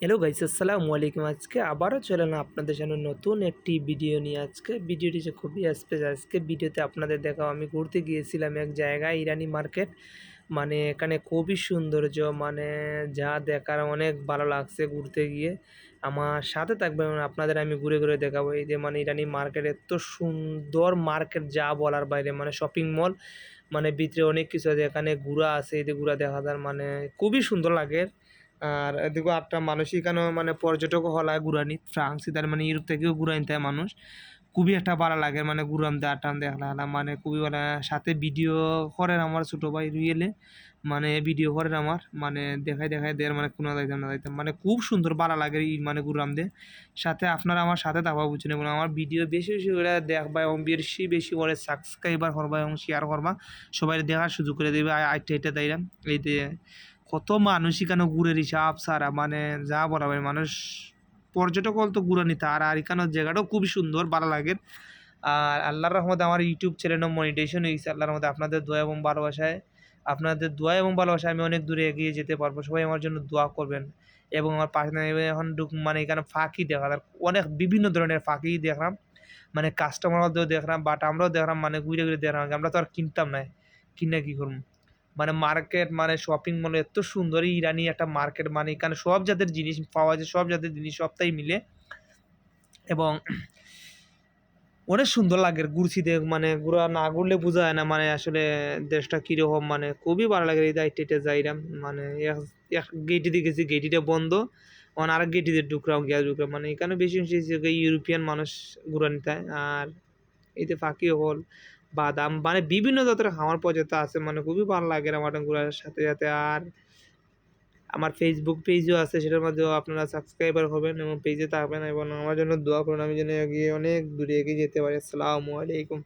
Hello guys আসসালামু আলাইকুম আজকে আবারও চলে না আপনাদের সামনে নতুন একটি ভিডিও নিয়ে। আজকে ভিডিওটি যে খুবই স্পেশাল আজকে ভিডিওতে আপনাদের দেখাও আমি ঘুরতে গিয়েছিলাম এক জায়গায়, ইরানি মার্কেট মানে এখানে খুবই সৌন্দর্য মানে যা দেখার অনেক ভালো লাগছে ঘুরতে গিয়ে। আমার সাথে থাকবেন আপনাদের আমি ঘুরে ঘুরে দেখাবো। এই যে মানে ইরানি মার্কেট এত সুন্দর মার্কেট যা বলার বাইরে। মানে শপিং মল মানে ভিতরে অনেক কিছু আছে, এখানে ঘোরা আছে, এই যে ঘোরা দেখা যায় মানে খুবই সুন্দর লাগে। আর এদিকেও একটা মানুষ, এখানেও মানে পর্যটক হলায় ঘুরানি, ফ্রান্স তার মানে ইউরোপ থেকেও ঘুরাইন তাই মানুষ। খুবই একটা ভালো লাগে মানে ঘুরাম দে আটান দেখলা মানে খুবই ভালো সাথে ভিডিও করেন আমার ছোটো ভাই রুয়েলে মানে ভিডিও করেন আমার মানে দেখাই দেখাই দের মানে কোনো যাইতাম না যাইতাম মানে খুব সুন্দর ভালো লাগে এই মানে ঘুরাম দে সাথে আপনারা আমার সাথে থাকবা বুঝছেন, এবং আমার ভিডিও বেশি বেশি করে দেখবা এবং বেশি বেশি করে সাবস্ক্রাইবার করবা, এবং শেয়ার করবা। সবাই দেখার সুযোগ করে দেবে আইটা এটা তাইলাম এই কত মানুষ এখানে ঘুরে হিসাব সারা মানে যা বলা ভাই মানুষ পর্যটক তো ঘুরে নিতে আর আর এখানের জায়গাটাও খুবই সুন্দর, ভালো লাগে। আর আল্লাহর রহমতে আমার ইউটিউব চ্যানেলও মনিটেশন হয়েছে আল্লাহর রহমতে আপনাদের দোয়া এবং ভালোবাসায়, আপনাদের দোয়া এবং ভালোবাসায় আমি অনেক দূরে এগিয়ে যেতে পারব, সবাই আমার জন্য দোয়া করবেন। এবং আমার পাশে এখন মানে এখানে ফাঁকি দেখা অনেক বিভিন্ন ধরনের ফাঁকি দেখলাম মানে কাস্টমারদেরও দেখলাম বাট আমরাও দেখলাম মানে ঘুরে ঘুরে দেখলাম, আমরা তো আর কিনতাম না, কিনে কী করব? মানে মার্কেট মানে শপিং মল এত সুন্দর ইরানি একটা মার্কেট মানে এখানে সব জাতের জিনিস পাওয়া যায়, সব জাতের জিনিস সবটাই মিলে। এবং অনেক সুন্দর লাগে ঘুরছি দেখ মানে ঘুরা না ঘুরলে বোঝা যায় না মানে আসলে দেশটা কীরকম মানে খুবই ভালো লাগে এই দায়িত্বটা যাইরাম মানে এক- গেটে দিয়ে গেছি গেটিটা বন্ধ অন আরেক গেটে দিয়ে ঢুকরাম গ্যাস ঢুকরাম মানে এখানে বেশি ইউরোপিয়ান মানুষ ঘুরা নিতে আর এতে ফাঁকি হল। বাদাম মানে বিভিন্ন জাতের খাওয়ার পর্যন্ত আছে মানে খুবই ভালো লাগে ঘোরার সাথে সাথে। আর আমার ফেসবুক পেজও আছে, সেটার মধ্যেও আপনারা সাবস্ক্রাইবার হবেন এবং পেজে থাকবেন এবং আমার জন্য দোয়া করুন, আমি যেন এগিয়ে অনেক দূরে এগিয়ে যেতে পারি। আসসালামু আলাইকুম।